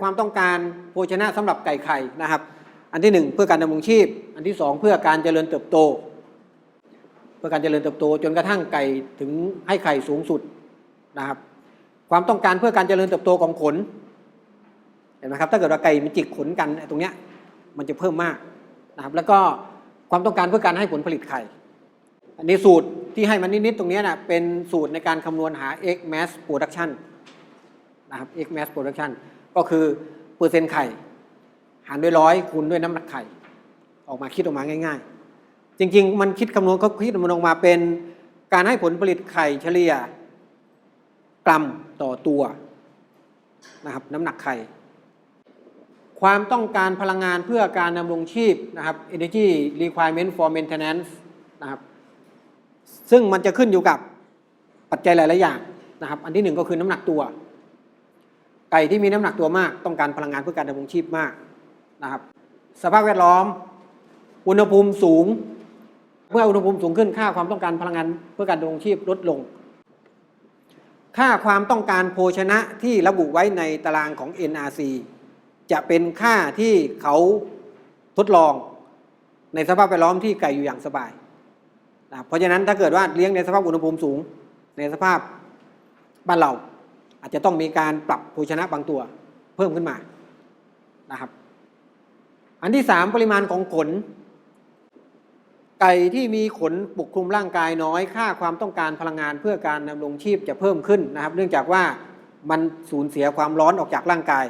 ความต้องการโภชนะสำหรับไก่ไข่นะครับ อันที่หนึ่งเพื่อการดำรงชีพ อันที่สองเพื่อการเจริญเติบโต เพื่อการเจริญเติบโต จนกระทั่งไก่ถึงให้ไข่สูงสุดนะครับ ความต้องการเพื่อการเจริญเติบโตของขนเห็นไหมครับถ้าเกิดว่าไก่มันจิกขนกันตรงเนี้ยมันจะเพิ่มมากนะครับ แล้วก็ความต้องการเพื่อการให้ผลผลิตไข่ อันนี้สูตรที่ให้มันนิดๆตรงนี้นะเป็นสูตรในการคำนวณหา X mass production นะครับ X mass production ก็คือเปอร์เซ็นต์ไข่ หารด้วยร้อยคูณด้วยน้ำหนักไข่ ออกมาคิดออกมาง่าย ๆ จริง ๆ มันคิดคำนวณเขาคิดมันออกมาเป็นการให้ผลผลิตไข่เฉลี่ยกรัมต่อตัวนะครับน้ำหนักไข่ ความต้องการพลังงานเพื่อการดำรงชีพนะครับ energy requirement for maintenance นะครับซึ่งมันจะขึ้นอยู่กับปัจจัยหลาย ๆ อย่างนะครับ อันที่หนึ่งก็คือน้ำหนักตัว ไก่ที่มีน้ำหนักตัวมากต้องการพลังงานเพื่อการดำรงชีพมากนะครับ สภาพแวดล้อม อุณหภูมิสูง เมื่ออุณหภูมิสูงขึ้นค่าความต้องการพลังงานเพื่อการดำรงชีพลดลง ค่าความต้องการโภชนะที่ระบุไว้ในตารางของ NRC จะเป็นค่าที่เขาทดลองในสภาพแวดล้อมที่ไก่อยู่อย่างสบายนะเพราะฉะนั้นถ้าเกิดว่าเลี้ยงในสภาพอุณหภูมิสูงในสภาพบ้านเรา อาจจะต้องมีการปรับโภชนะบางตัวเพิ่มขึ้นมานะครับ อันที่สามปริมาณของขน ไก่ที่มีขนปกคลุมร่างกายน้อย ค่าความต้องการพลังงานเพื่อการดำรงชีพจะเพิ่มขึ้นนะครับ เนื่องจากว่ามันสูญเสียความร้อนออกจากร่างกาย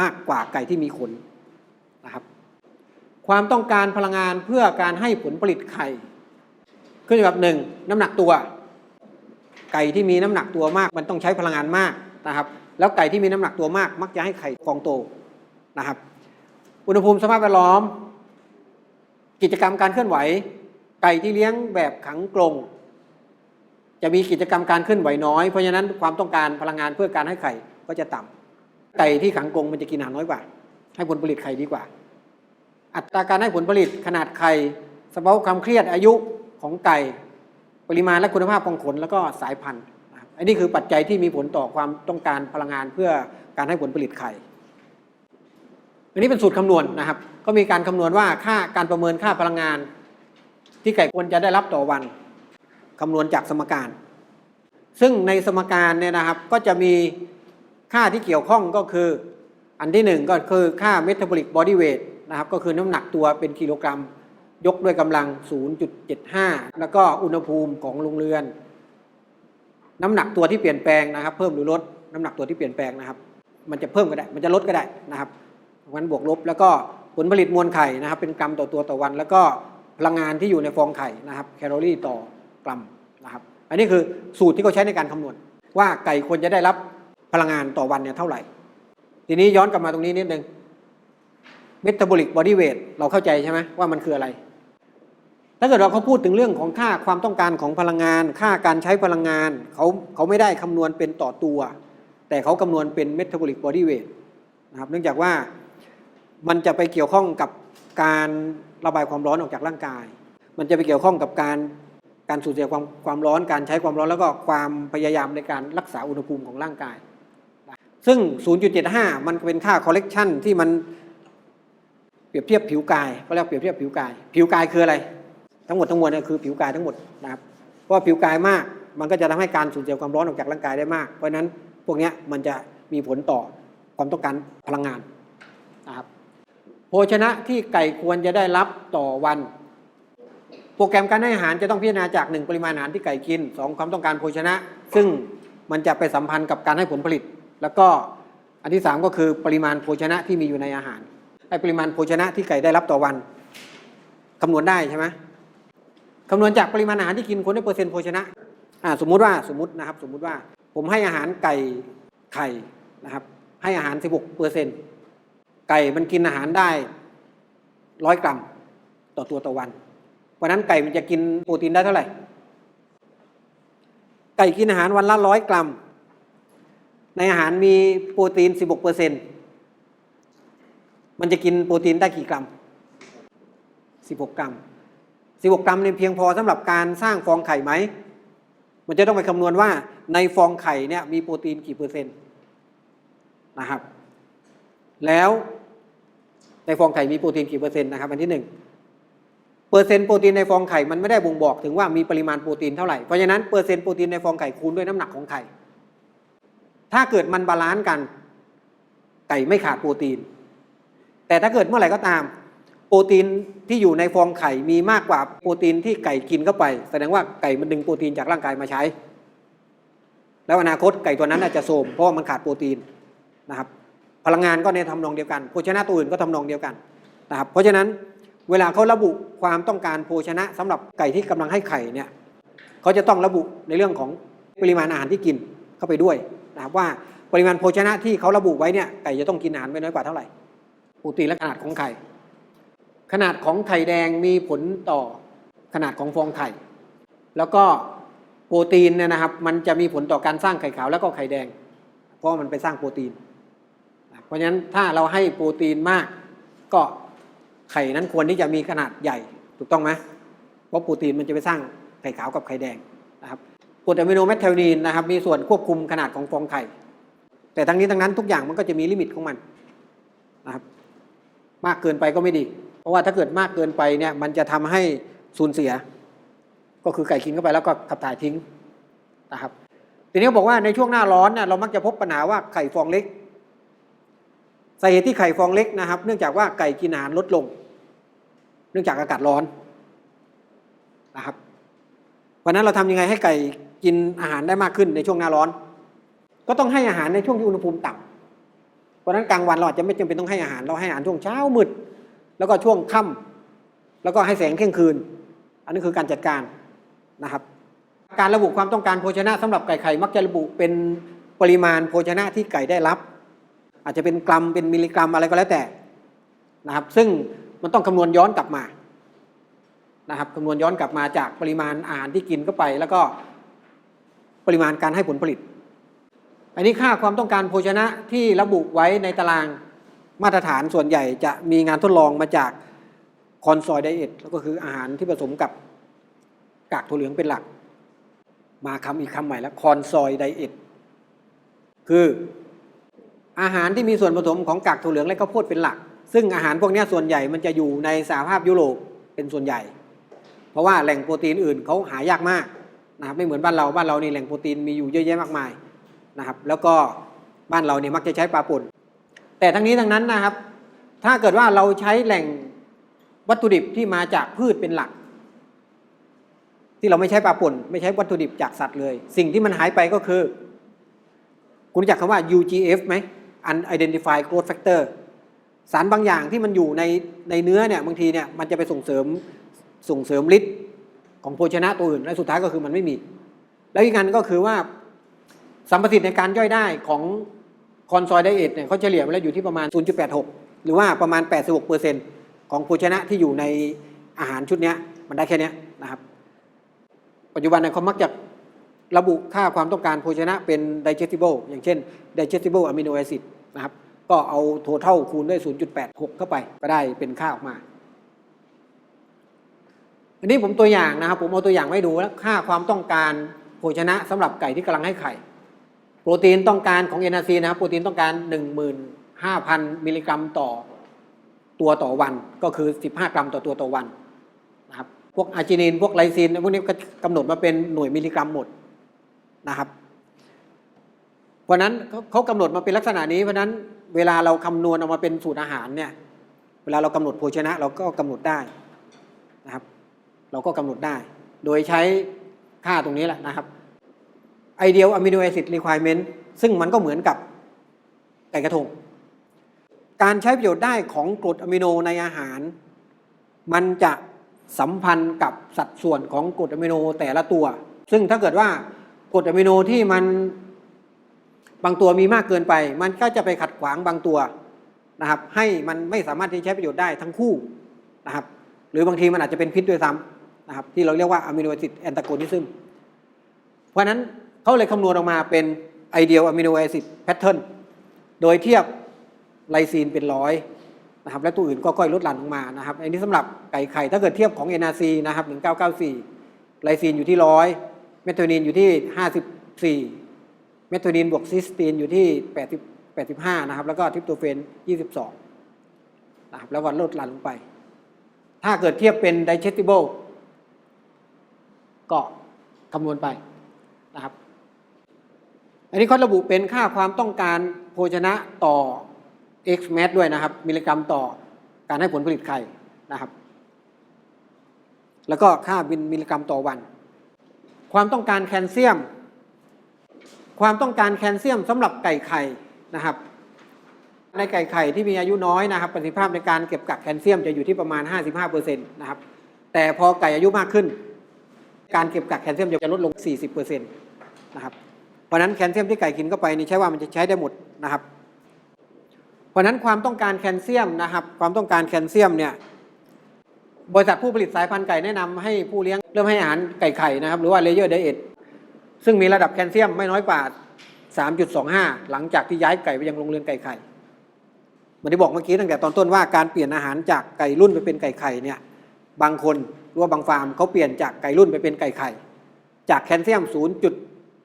มากกว่าไก่ที่มีขนนะครับ ความต้องการพลังงานเพื่อการให้ผลผลิตไข่ ขึ้นอยู่กับหนึ่งน้ำหนักตัว ไก่ที่มีน้ำหนักตัวมาก มันต้องใช้พลังงานมากนะครับ แล้วไก่ที่มีน้ำหนักตัวมาก มักจะให้ไข่ฟองโตนะครับ อุณหภูมิสภาพแวดล้อม กิจกรรมการเคลื่อนไหว ไก่ที่เลี้ยงแบบขังกรงจะมีกิจกรรมการเคลื่อนไหวน้อย เพราะฉะนั้นความต้องการพลังงานเพื่อการให้ไข่ก็จะต่ำไก่ที่ขังกรงมันจะกินอาหารน้อยกว่า ให้ผลผลิตไข่ดีกว่า อัตราการให้ผลผลิตขนาดไข่สภาวะความเครียดอายุของไก่ ปริมาณและคุณภาพของขนแล้วก็สายพันธุ์อันนี้คือปัจจัยที่มีผลต่อความต้องการพลังงานเพื่อการให้ผลผลิตไข่อันนี้เป็นสูตรคำนวณนะครับ ก็มีการคำนวณว่าค่าการประเมินค่าพลังงาน ที่ไก่ควรจะได้รับต่อวันคำนวณจากสมการ ซึ่งในสมการเนี่ยนะครับก็จะมีค่าที่เกี่ยวข้องก็คือ อันที่หนึ่งก็คือค่า metabolic body weight นะครับก็คือน้ำหนักตัวเป็นกิโลกรัม ยกด้วยกำลัง 0.75 แล้วก็อุณหภูมิของโรงเรือน น้ำหนักตัวที่เปลี่ยนแปลงนะครับ เพิ่มหรือลดน้ำหนักตัวที่เปลี่ยนแปลงนะครับ มันจะเพิ่มก็ได้ มันจะลดก็ได้นะครับวันบวกลบ แล้วก็ผลผลิตมวลไข่นะครับ เป็นกรัมต่อตัวต่อวัน แล้วก็พลังงานที่อยู่ในฟองไข่นะครับแคลอรี่ต่อกรัมนะครับ อันนี้คือสูตรที่เขาใช้ในการคำนวณ ว่าไก่ควรจะได้รับพลังงานต่อวันเนี่ยเท่าไหร่ ทีนี้ย้อนกลับมาตรงนี้นิดนึง metabolic body weight เราเข้าใจใช่ไหมว่ามันคืออะไร ถ้าเกิดเราเขาพูดถึงเรื่องของค่าความต้องการของพลังงาน ค่าการใช้พลังงานเขาเขาไม่ได้คำนวณเป็นต่อตัว แต่เขาคำนวณเป็น metabolic body weight นะครับเนื่องจากว่ามันจะไปเกี่ยวข้องกับการระบายความร้อนออกจากร่างกาย มันจะไปเกี่ยวข้องกับการการสูญเสียความความร้อนการใช้ความร้อนแล้วก็ความพยายามในการรักษาอุณหภูมิของร่างกาย ซึ่ง 0.75 มันเป็นค่า correction ที่มันเปรียบเทียบผิวกายก็เรียกเปรียบเทียบผิวกาย ผิวกายคืออะไร ทั้งหมดทั้งมวลเนี่ยคือผิวกายทั้งหมดนะครับเพราะว่าผิวกายมากมันก็จะทำให้การสูญเสียความร้อนออกจากร่างกายได้มาก เพราะฉะนั้นพวกนี้มันจะมีผลต่อความต้องการพลังงานนะครับโภชนะที่ไก่ควรจะได้รับต่อวัน โปรแกรมการให้อาหารจะต้องพิจารณาจาก 1 ปริมาณอาหารที่ไก่กิน 2 ความต้องการโภชนะ ซึ่งมันจะไปสัมพันธ์กับการให้ผลผลิต แล้วก็อันที่ 3 ก็คือปริมาณโภชนะที่มีอยู่ในอาหารไอปริมาณโภชนะที่ไก่ได้รับต่อวันคำนวณได้ใช่ไหม คำนวณจากปริมาณอาหารที่กินคนได้เปอร์เซ็นต์โภชนะอ่าสมมุติว่าสมมตินะครับ สมมุติว่าผมให้อาหารไก่ไข่นะครับ ให้อาหาร 16เปอร์เซ็นต์ไก่มันกินอาหารได้ร้อยกรัมต่อตัวต่อวันเพราะนั้นไก่มันจะกินโปรตีนได้เท่าไหร่ ไก่กินอาหารวันละร้อยกรัม ในอาหารมีโปรตีน 16เปอร์เซ็นต์มันจะกินโปรตีนได้กี่กรัม 16 กรัม 16 กรัมเนี่ยเพียงพอสำหรับการสร้างฟองไข่ไหม มันจะต้องไปคำนวณว่าในฟองไข่เนี่ยมีโปรตีนกี่เปอร์เซ็นต์นะครับ แล้วในฟองไข่มีโปรตีนกี่เปอร์เซ็นต์นะครับอันที่หนึ่งเปอร์เซ็นต์โปรตีนในฟองไข่มันไม่ได้บ่งบอกถึงว่ามีปริมาณโปรตีนเท่าไหร่ เพราะฉะนั้นเปอร์เซ็นต์โปรตีนในฟองไข่คูณด้วยน้ำหนักของไข่ ถ้าเกิดมันบาลานซ์กันไก่ไม่ขาดโปรตีน แต่ถ้าเกิดเมื่อไหร่ก็ตาม โปรตีนที่อยู่ในฟองไข่มีมากกว่าโปรตีนที่ไก่กินเข้าไป แสดงว่าไก่มันดึงโปรตีนจากร่างกายมาใช้ แล้วอนาคตไก่ตัวนั้นอาจจะโทมเพราะมันขาดโปรตีนนะครับ พลังงานก็ในทำนองเดียวกันโภชนะตัวอื่นก็ทำนองเดียวกันนะครับ เพราะฉะนั้นเวลาเขาระบุความต้องการโภชนะสำหรับไก่ที่กำลังให้ไข่เนี่ยเขาจะต้องระบุในเรื่องของปริมาณอาหารที่กินเข้าไปด้วยนะครับว่าปริมาณโภชนะที่เขาระบุไว้เนี่ยไก่จะต้องกินอาหารไม่น้อยกว่าเท่าไหร่โปรตีนและขนาดของไข่ ขนาดของไข่แดงมีผลต่อขนาดของฟองไข่ แล้วก็โปรตีนเนี่ยนะครับ มันจะมีผลต่อการสร้างไข่ขาวแล้วก็ไข่แดง เพราะมันไปสร้างโปรตีน เพราะฉะนั้นถ้าเราให้โปรตีนมาก ก็ไข่นั้นควรที่จะมีขนาดใหญ่ถูกต้องไหมเพราะโปรตีนมันจะไปสร้างไข่ขาวกับไข่แดงนะครับกรดอะมิโนแมทเทลนีนนะครับมีส่วนควบคุมขนาดของฟองไข่ แต่ทั้งนี้ทั้งนั้นทุกอย่างมันก็จะมีลิมิตของมันนะครับมากเกินไปก็ไม่ดี ราะว่าถ้าเกิดมากเกินไปเนี่ยมันจะทำให้สูญเสีย ก็คือไก่กินเข้าไปแล้วก็ขับถ่ายทิ้งนะครับทีนี้บอกว่าในช่วงหน้าร้อนเนี่ยเรามักจะพบปัญหาว่าไข่ฟองเล็กสาเหตุที่ไข่ฟองเล็กนะครับ เนื่องจากว่าไก่กินอาหารลดลง เนื่องจากอากาศร้อนนะครับวันนั้นเราทำยังไงให้ไก่กินอาหารได้มากขึ้นในช่วงหน้าร้อน ก็ต้องให้อาหารในช่วงที่อุณหภูมิต่ำเพราะฉะนั้นกลางวันเราอาจจะไม่จำเป็นต้องให้อาหารเราให้อาหารช่วงเช้ามืด แล้วก็ช่วงค่ำแล้วก็ให้แสงเที่ยงคืน อันนี้คือการจัดการนะครับ การระบุความต้องการโภชนะสำหรับไก่ไข่มักจะระบุเป็นปริมาณโภชนะที่ไก่ได้รับ อาจจะเป็นกรัมเป็นมิลลิกรัมอะไรก็แล้วแต่นะครับ ซึ่งมันต้องคำนวณย้อนกลับมานะครับคำนวณย้อนกลับมาจากปริมาณอาหารที่กินเข้าไป แล้วก็ปริมาณการให้ผลผลิต อันนี้ค่าความต้องการโภชนะที่ระบุไว้ในตาราง มาตรฐานส่วนใหญ่จะมีงานทดลองมาจากคอนซอยไดเอทแล้วก็คืออาหารที่ผสมกับกากถั่วเหลืองเป็นหลัก มาคำอีกคำใหม่แล้วคอนซอยไดเอทคืออาหารที่มีส่วนผสมของกากถั่วเหลืองและข้าวโพดเป็นหลัก ซึ่งอาหารพวกนี้ส่วนใหญ่มันจะอยู่ในสหภาพยุโรปเป็นส่วนใหญ่ เพราะว่าแหล่งโปรตีนอื่นเขาหายากมากนะครับไม่เหมือนบ้านเราบ้านเรานี่แหล่งโปรตีนมีอยู่เยอะแยะมากมายนะครับแล้วก็บ้านเราเนี่ยมักจะใช้ปลาป่น แต่ทั้งนี้ทั้งนั้นนะครับ ถ้าเกิดว่าเราใช้แหล่งวัตถุดิบที่มาจากพืชเป็นหลัก ที่เราไม่ใช้ปลาป่น ไม่ใช้วัตถุดิบจากสัตว์เลย สิ่งที่มันหายไปก็คือ คุณรู้จักคำว่า UGF ไหม Unidentified Growth Factor สารบางอย่างที่มันอยู่ในในเนื้อเนี่ยบางทีเนี่ยมันจะไปส่งเสริมส่งเสริมฤทธิ์ของโภชนะตัวอื่นและสุดท้ายก็คือมันไม่มี แล้วอีกอันก็คือว่าสัมประสิทธิ์ในการย่อยได้ของ คอนซอยไดเอทเนี่ยเขาเฉลี่ยมาแล้วอยู่ที่ประมาณ 0.86 หรือว่าประมาณ 86%ของโภชนะที่อยู่ในอาหารชุดนี้มันได้แค่นี้นะครับ ปัจจุบันเนี่ยเขามักจะระบุค่าความต้องการโภชนะเป็น digestible อย่างเช่น digestible amino acid นะครับ ก็เอา total คูณด้วย 0.86 เข้าไป ก็ได้เป็นค่าออกมา อันนี้ผมตัวอย่างนะครับ ผมเอาตัวอย่างให้ดูแล้วค่าความต้องการโภชนะสำหรับไก่ที่กำลังให้ไข่ โปรตีนต้องการของ NRC นะครับโปรตีนต้องการ 15,000 มิลลิกรัมต่อตัวต่อวันก็คือ 15 กรัมต่อตัวต่อวันนะครับพวกอาร์จินินพวกไลซินพวกนี้ก็กำหนดมาเป็นหน่วยมิลลิกรัมหมดนะครับ เพราะนั้นเขาเขากำหนดมาเป็นลักษณะนี้เพราะนั้นเวลาเราคำนวณออกมาเป็นสูตรอาหารเนี่ยเวลาเรากำหนดโภชนะเราก็กำหนดได้นะครับ เราก็กำหนดได้ โดยใช้ค่าตรงนี้แหละนะครับ ideal amino acid requirement ซึ่งมันก็เหมือนกับไก่กระทง การใช้ประโยชน์ได้ของกรดอะมิโนในอาหาร มันจะสัมพันธ์กับสัดส่วนของกรดอะมิโนแต่ละตัว ซึ่งถ้าเกิดว่ากรดอะมิโนที่มันบางตัวมีมากเกินไป มันก็จะไปขัดขวางบางตัวนะครับให้มันไม่สามารถที่ใช้ประโยชน์ได้ทั้งคู่นะครับหรือบางทีมันอาจจะเป็นพิษด้วยซ้ำนะครับที่เราเรียกว่าอะมิโนแอซิดแอนตาโกนิซึมเพราะฉะนั้น เขาเลยคำนวณออกมาเป็น ideal amino acid pattern โดยเทียบไลซีนเป็นร้อยนะครับและตัวอื่นก็ค่อยลดหลั่นลงมานะครับอันนี้สำหรับไก่ไข่ถ้าเกิดเทียบของ NRC นะครับ1994 ไลซีนอยู่ที่ร้อยเมทโทนินอยู่ที่ 54 เมทโทนินบวกซิสตีนอยู่ที่85นะครับ แล้วก็ทริปโตเฟน 22 นะครับ แล้วก็ลดหลั่นลงไป ถ้าเกิดเทียบเป็น digestible ก็คำนวณไป อันนี้เขาระบุเป็นค่าความต้องการโภชนะต่อ x m a t ด้วยนะครับ มิลลิกรัมต่อการให้ผลผลิตไข่นะครับ แล้วก็ค่าบินมิลลิกรัมต่อวัน ความต้องการแคลเซียม ความต้องการแคลเซียมสำหรับไก่ไข่นะครับ ในไก่ไข่ที่มีอายุน้อยนะครับประสิทธิภาพในการเก็บกักแคลเซียมจะอยู่ที่ประมาณ 55%นะครับ แต่พอไก่อายุมากขึ้น การเก็บกักแคลเซียมจะลดลง 40%นะครับ เพราะนั้นแคลเซียมที่ไก่กินเข้าไปนี่ใช่ว่ามันจะใช้ได้หมดนะครับ เพราะนั้นความต้องการแคลเซียมนะครับ ความต้องการแคลเซียมเนี่ยบริษัทผู้ผลิตสายพันธุ์ไก่แนะนำให้ผู้เลี้ยงเริ่มให้อาหารไก่ไข่นะครับ หรือว่าเลเยอร์ไดเอทซึ่งมีระดับแคลเซียมไม่น้อยกว่า 3.25 หลังจากที่ย้ายไก่ไปยังโรงเรือนไก่ไข่เหมือนที่บอกเมื่อกี้ตั้งแต่ตอนต้นว่าการเปลี่ยนอาหารจากไก่รุ่นไปเป็นไก่ไข่เนี่ยบางคนหรือว่าบางฟาร์มเขาเปลี่ยนจากไก่รุ่นไปเป็นไก่ไข่ จากแคลเซียม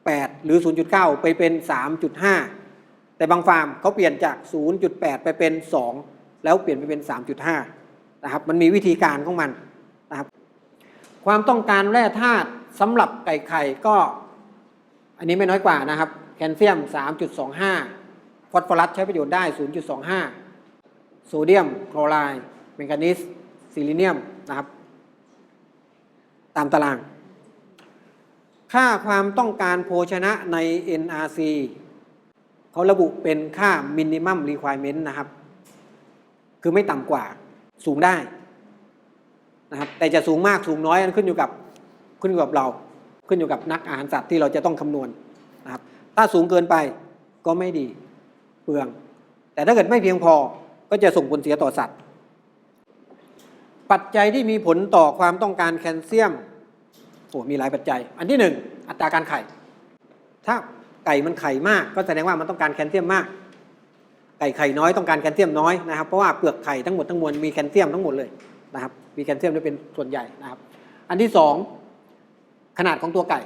0.8 หรือ 0.9 ไปเป็น 3.5 แต่บางฟาร์มเขาเปลี่ยนจาก 0.8 ไปเป็น 2 แล้วเปลี่ยนไปเป็น 3.5 นะครับ มันมีวิธีการของมันนะครับ ความต้องการแร่ธาตุสำหรับไก่ไข่ก็ อันนี้ไม่น้อยกว่านะครับ แคลเซียม 3.25 ฟอสฟอรัสใช้ประโยชน์ได้ 0.25 โซเดียม คลอไรด์ แมงกานีสซิลิเนียมนะครับ ตามตาราง ค่าความต้องการโภชนะใน NRC เขาระบุเป็นค่า minimum requirement นะครับ คือไม่ต่ำกว่าสูงได้นะครับแต่จะสูงมากสูงน้อยขึ้นอยู่กับขึ้นอยู่กับเรา ขึ้นอยู่กับนักอาหารสัตว์ที่เราจะต้องคำนวณนะครับถ้าสูงเกินไปก็ไม่ดีเปลือง แต่ถ้าเกิดไม่เพียงพอก็จะส่งผลเสียต่อสัตว์ ปัจจัยที่มีผลต่อความต้องการแคลเซียม อ้มีหลายปัจจัย อันที่หนึ่งอัตราการไข่ ถ้าไก่มันไข่มาก ก็แสดงว่ามันต้องการแคลเซียมมาก ไก่ไข่น้อยต้องการแคลเซียมน้อยนะครับเพราะว่าเปลือกไข่ทั้งหมดทั้งมวลมีแคลเซียมทั้งหมดเลยนะครับมีแคลเซียมด้เป็นส่วนใหญ่นะครับ อันที่สองขนาดของตัวไก่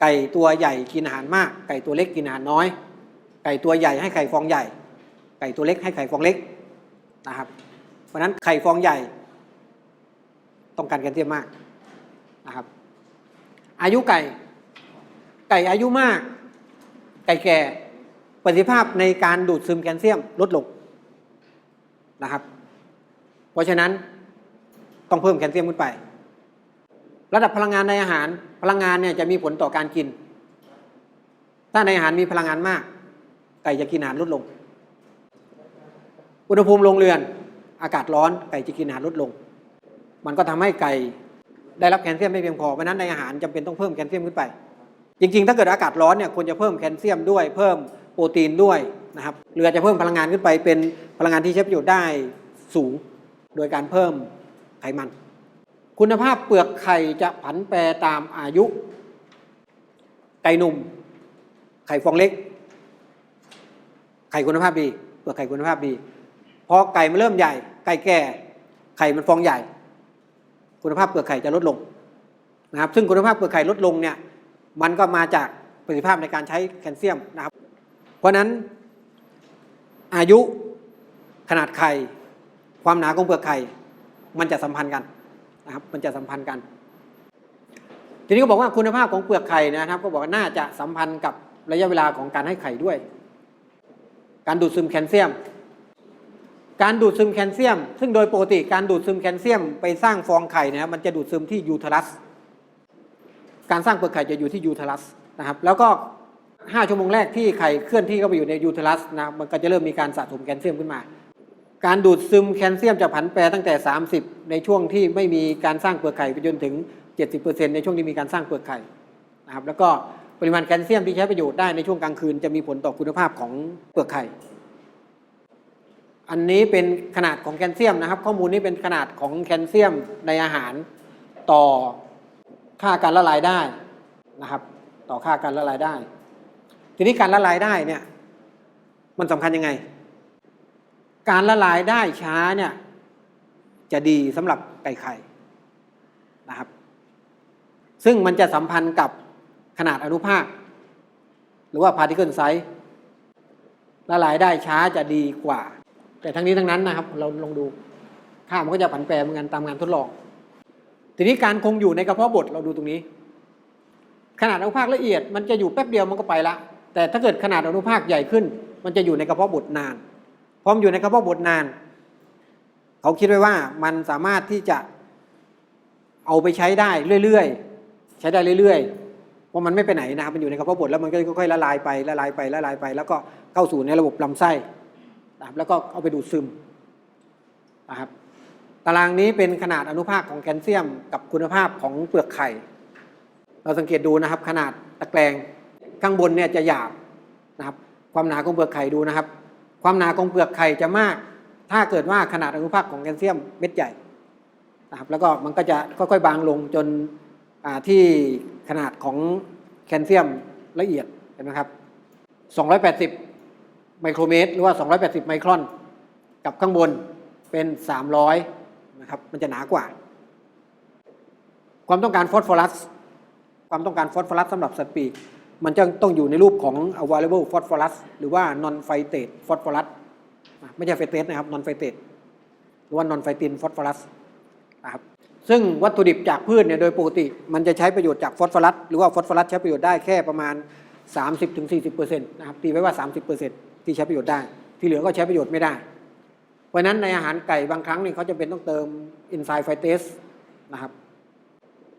ไก่ตัวใหญ่กินอาหารมาก ไก่ตัวเล็กกินอาหารน้อย ไก่ตัวใหญ่ให้ไข่ฟองใหญ่ ไก่ตัวเล็กให้ไข่ฟองเล็กนะครับ เพราะฉะนั้นไข่ฟองใหญ่ ต้องการแคลเซียมมาก นะครับ อายุไก่ ไก่อายุมาก ไก่แก่ประสิทธิภาพในการดูดซึมแคลเซียมลดลงนะครับ เพราะฉะนั้นต้องเพิ่มแคลเซียมขึ้นไป ระดับพลังงานในอาหาร พลังงานเนี่ยจะมีผลต่อการกิน ถ้าในอาหารมีพลังงานมาก ไก่จะกินอาหารลดลง อุณหภูมิโรงเรือน อากาศร้อนไก่จะกินอาหารลดลง มันก็ทำให้ไก่ ได้รับแคลเซียมไม่เพียงพอเพราะนั้นในอาหารจำเป็นต้องเพิ่มแคลเซียมขึ้นไป จริงๆ ถ้าเกิดอากาศร้อนเนี่ยควรจะเพิ่มแคลเซียมด้วย เพิ่มโปรตีนด้วยนะครับหรือจจะเพิ่มพลังงานขึ้นไปเป็นพลังงานที่ใช้ประโยชน์ได้สูง โดยการเพิ่มไขมัน คุณภาพเปลือกไข่จะผันแปรตามอายุ ไก่หนุ่ม ไข่ฟองเล็ก ไข่คุณภาพดี เปลือกไข่คุณภาพดีพอไก่มันเริ่มใหญ่ ไก่แก่ ไข่มันฟองใหญ่ คุณภาพเปลือกไข่จะลดลงนะครับ ซึ่งคุณภาพเปลือกไข่ลดลงเนี่ยมันก็มาจากประสิทธิภาพในการใช้แคลเซียมนะครับ เพราะนั้นอายุขนาดไข่ ความหนาของเปลือกไข่ มันจะสัมพันธ์กันนะครับ มันจะสัมพันธ์กัน ทีนี้ก็บอกว่าคุณภาพของเปลือกไข่นะครับ ก็บอกว่าน่าจะสัมพันธ์กับระยะเวลาของการให้ไข่ด้วย การดูดซึมแคลเซียม การดูดซึมแคลเซียม ซึ่งโดยปกติการดูดซึมแคลเซียมไปสร้างฟองไข่นะครับมันจะดูดซึมที่ยูเทรัส การสร้างเปลือกไข่จะอยู่ที่ยูเทรัสนะครับแล้วก็5ชั่วโมงแรกที่ไข่เคลื่อนที่เข้าไปอยู่ในยูเทรัสนะมันก็จะเริ่มมีการสะสมแคลเซียมขึ้นมา การดูดซึมแคลเซียมจะผันแปรตั้งแต่ 30 ในช่วงที่ไม่มีการสร้างเปลือกไข่ไปจนถึง 70%ในช่วงที่มีการสร้างเปลือกไข่นะครับแล้วก็ปริมาณแคลเซียมที่ใช้ประโยชน์ได้ในช่วงกลางคืนจะมีผลต่อคุณภาพของเปลือกไข่ อันนี้เป็นขนาดของแคลเซียมนะครับ ข้อมูลนี้เป็นขนาดของแคลเซียมในอาหารต่อค่าการละลายได้นะครับ ต่อค่าการละลายได้ ทีนี้การละลายได้เนี่ยมันสำคัญยังไง การละลายได้ช้าเนี่ยจะดีสำหรับไก่ไข่นะครับ ซึ่งมันจะสัมพันธ์กับขนาดอนุภาค หรือว่า particle size ละลายได้ช้าจะดีกว่า แต่ทั้งนี้ทั้งนั้นนะครับ เราลองดูค่ามันก็จะผันแปรเหมือนกันตามงานทดลอง ทีนี้การคงอยู่ในกระเพาะบดเราดูตรงนี้ ขนาดอนุภาคละเอียดมันจะอยู่แป๊บเดียวมันก็ไปละ แต่ถ้าเกิดขนาดอนุภาคใหญ่ขึ้น มันจะอยู่ในกระเพาะบดนาน พร้อมอยู่ในกระเพาะบดนาน เขาคิดไว้ว่ามันสามารถที่จะเอาไปใช้ได้เรื่อยๆ ใช้ได้เรื่อยๆ เพราะมันไม่ไปไหนนะครับ มันอยู่ในกระเพาะบดแล้วมันก็ค่อยๆละลายไปละลายไปละลายไป แล้วก็เข้าสู่ในระบบลำไส้ นะครับแล้วก็เอาไปดูดซึมนะครับตารางนี้เป็นขนาดอนุภาคของแคลเซียม กับคุณภาพของเปลือกไข่ เราสังเกตดูนะครับ ขนาดตะแกรงข้างบนเนี่ยจะหยาบนะครับความหนาของเปลือกไข่ดูนะครับ ความหนาของเปลือกไข่จะมาก ถ้าเกิดว่าขนาดอนุภาคของแคลเซียมเม็ดใหญ่นะครับแล้วก็มันก็จะค่อยๆบางลงจนที่ขนาดของแคลเซียมละเอียดเห็นไหมครับ280 ไมโครเมตร หรือว่า 280 ไมครอน กับข้างบนเป็น 300 นะครับ มันจะหนากว่า ความต้องการฟอสฟอรัส ความต้องการฟอสฟอรัสสำหรับสัตว์ปีก มันจะต้องอยู่ในรูปของ available phosphorus หรือว่า non phytate phosphorus ไม่ใช่ไฟเตสนะครับ non phytate หรือว่า non phytin phosphorus นะครับซึ่งวัตถุดิบจากพืชเนี่ยโดยปกติ มันจะใช้ประโยชน์จากฟอสฟอรัสหรือว่าฟอสฟอรัสใช้ประโยชน์ได้แค่ประมาณ 30-40%นะครับตีไว้ว่า 30% ที่ใช้ประโยชน์ได้ ที่เหลือก็ใช้ประโยชน์ไม่ได้ เพราะนั้นในอาหารไก่บางครั้งนี่เขาจะเป็นต้องเติมเอนไซไฟเตสนะครับ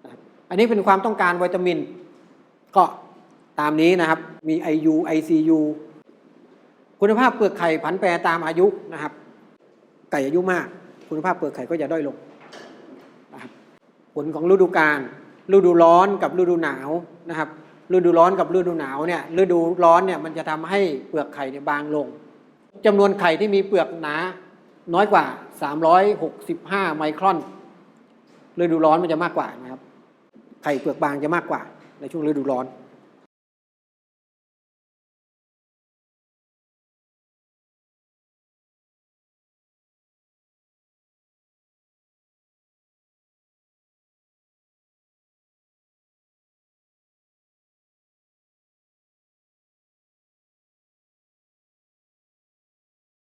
นะครับ อันนี้เป็นความต้องการวิตามิน ก็ตามนี้นะครับ มี IU ICU คุณภาพเปลือกไข่ผันแปรตามอายุนะครับ ไก่อายุมาก คุณภาพเปลือกไข่ก็จะด้อยลงนะครับผลของฤดูกาลฤดูร้อนกับฤดูหนาวนะครับ ฤดูร้อนกับฤดูหนาวเนี่ยฤดูร้อนเนี่ยมันจะทำให้เปลือกไข่เนี่ยบางลงจำนวนไข่ที่มีเปลือกหนา น้อยกว่า 365 ไมครอนฤดูร้อนมันจะมากกว่านะครับไข่เปลือกบางจะมากกว่าในช่วงฤดูร้อน